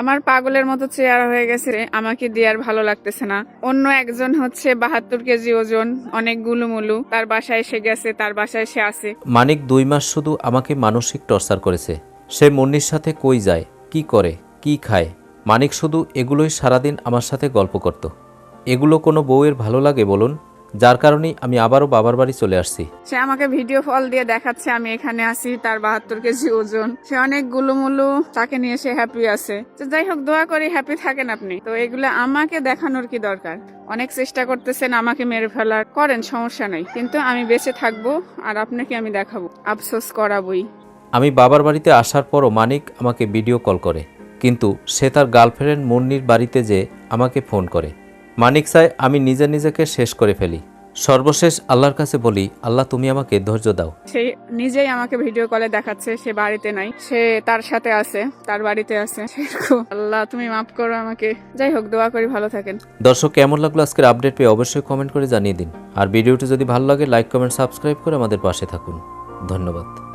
আমার পাগলের মতো চেয়ার হয়ে গেছে, আমাকে দিয়ে আর ভালো লাগতেছে না। অন্য একজন হচ্ছে বাহাত্তর কেজি ওজন, অনেক গুলুমুলু। তার বাসায় এসে গেছে, তার বাসায় এসে আছে। মানিক দুই মাস শুধু আমাকে মানসিক টর্চার করেছে। সে মুন্নির সাথে কই যায়, কি করে, কি খায়? মানিক শুধু এগুলোই সারাদিন আমার সাথে গল্প করত। এগুলো কোনো বউয়ের ভালো লাগে বলুন? যার কারণে আমি আবারও বাবার বাড়ি চলে আসছি। সে আমাকে ভিডিও কল দিয়ে দেখাচ্ছে আমি এখানে আছি তার বাহাত্তর কেজি ওজন। সে অনেক গুলুমুলু তাকে নিয়ে সে হ্যাপি আছে। তো যাই হোক দোয়া করি হ্যাপি থাকেন আপনি। তো এগুলো আমাকে দেখানোর কি দরকার? অনেক চেষ্টা করতেছেন আমাকে মেরে ফেলার। করেন সমস্যা নাই। কিন্তু আমি বেঁচে থাকব আর আপনাকে আমি দেখাবো। আফসোস করাবই। আমি বাবার বাড়িতে আসার পরও মানিক আমাকে ভিডিও কল করে। কিন্তু সে তার গার্লফ্রেন্ড মুন্নির বাড়িতে যে আমাকে ফোন করে। মানিক চায় আমি নিজে নিজেকে শেষ করে ফেলি। সর্বশেষ আল্লাহর কাছে বলি আল্লাহ তুমি আমাকে ধৈর্য দাও। সে নিজেই আমাকে ভিডিও কলে দেখাচ্ছে সে বাড়িতে নাই। সে তার সাথে আছে তার বাড়িতে আছে। আল্লাহ তুমি মাফ করো আমাকে। যাই হোক দোয়া করি ভালো থাকেন। দর্শক কেমন লাগল আজকের আপডেট পেয়ে অবশ্যই কমেন্ট করে জানিয়ে দিন। আর ভিডিওটি যদি ভালো লাগে লাইক কমেন্ট সাবস্ক্রাইব করে আমাদের পাশে থাকুন। ধন্যবাদ।